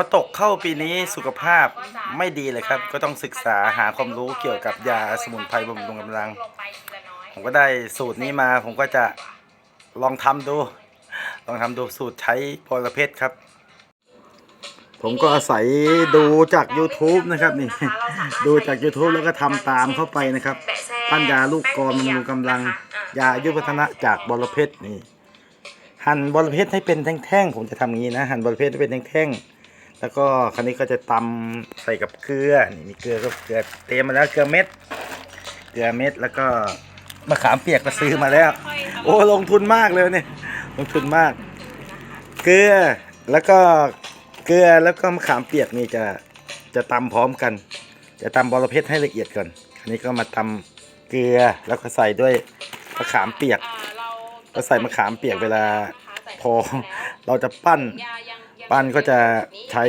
อตกเข้าปีนี้สุขภาพไม่ดีเลยครับ ก็ต้องศึกษาหาความรู้เกี่ยวกับยาสมุนไพรบำรุงกำลัง ผมก็ได้สูตรนี้มา ผมก็จะลองทำดู ลองทำดูสูตรใช้พลเพชรครับ ผมก็อาศัยดูจาก YouTube นะครับนี่ ดูจาก YouTube แล้วก็ทำตามเข้าไปนะครับ ปั้นยาลูกกรบำรุงกำลัง ยาอายุพัฒนะจากบรเพชรนี่หั่นบอรเพชรให้เป็นแท่งๆ ผมจะทำอย่างนี้นะ หั่นบอรเพชรให้เป็นแท่งๆ แล้วก็คราวนี้ก็จะตำใส่กับเกลือ นี่มีเกลือก็เกลือเตรียมมาแล้วเกลือเม็ด เกลือเม็ดแล้วก็มะขามเปียกก็ซื้อมาแล้ว โอ้ลงทุนมากเลยเนี่ยลงทุนมาก เกลือแล้วก็เกลือแล้วก็มะขามเปียกนี่จะจะตำพร้อมกัน จะตำบรเพชรให้ละเอียดก่อนอันนี้ก็มาตำเกลือแล้วก็ใส่ด้วยมะขามเปียก ก็ใส่มะขามเปียกเวลา พอเราจะปั้น ปั้นก็จะใช้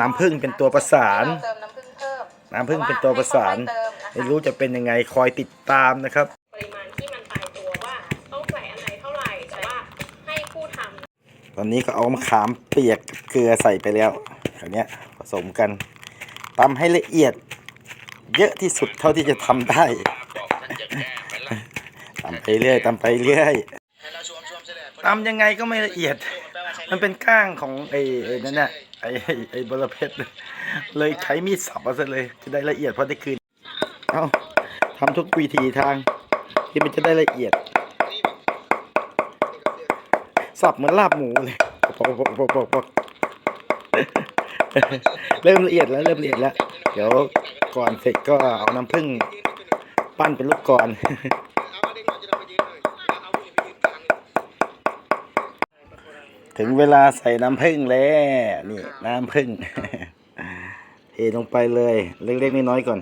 น้ำผึ้งเป็นตัวประสาน เติมน้ำผึ้งเพิ่มน้ำผึ้งเป็นตัวประสาน ไม่รู้จะเป็นยังไงคอยติดตามนะครับ ปริมาณที่มันตายตัวว่าต้องใส่อันไหนเท่าไหร่แต่ว่าให้ผู้ทำตอนนี้ก็เอามะขามเปียกกับเกลือใส่ไปแล้วคราวเนี้ยผสมกันตำให้ละเอียด เยอะที่สุดเท่าที่จะทำได้ตำไปเรื่อยตำไปเรื่อยตำยังไงก็ไม่ละเอียด มันเป็นก้างของไอ้ไอ้นั่นน่ะไอ้ไอ้ไอ้บรเพชรเลยใช้มีดสับเอาซะเลยจะได้ละเอียดเพอได้คืนเอาทำทุกวิธีทาง ที่มันจะได้ละเอียด สับเหมือนลาบหมูเลยปอกปอกปอกปอกปอกเริ่มละเอียดแล้วเริ่มละเอียดแล้ว เดี๋ยวก่อนเสร็จก็เอาน้ำผึ้งปั้นเป็นลูกกลอน ถึงเวลาใส่น้ำผึ้งแล้วนี่น้ำผึ้งเทลงไปเลย เล็กๆน้อยๆก่อน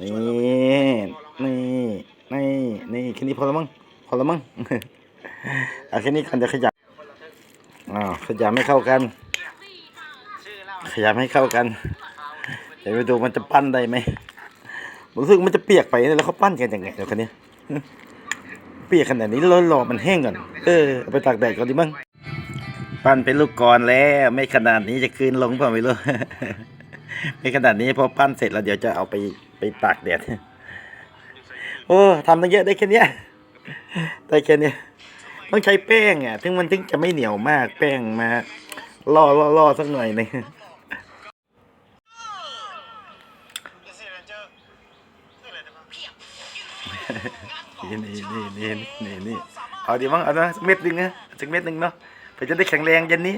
นี่ นี่ นี่ นี่แค่นี้พอแล้วมั้ง พอแล้วมั้งเอาแค่นี้กันจะขยับอ้าวขยับไม่เข้ากัน ขยับให้เข้ากันเดี๋ยวไปดูมันจะปั้นได้ไหมรู้สึกมันจะเปียกไปแล้วเขาปั้นกันยังไงเดี๋ยวคันนี้เปียกขนาดนี้แล้วรอมันแห้งก่อน เออเอาไปตากแดดก่อนดิมั้ง ปั้นเป็นลูกกรแล้ว ไม่ขนาดนี้จะคืนลงเปล่าไม่รู้ ไม่ขนาดนี้พอปั้นเสร็จแล้วเดี๋ยวจะเอาไปไปตากแดดโอ้ทำตั้งเยอะได้แค่นี้ได้แค่นี้ต้องใช้แป้งอะถึงมันถึงจะไม่เหนียวมาก แป้งมาล่อล่อล่อสักหน่อยหนึงนี่นี่นี่นี่นี่นี่เอาดีมั้งเอานะสักเม็ดหนึ่งนะสักเม็ดหนึ่งเนาะ อจะได้แข็งแรงเย็นนี้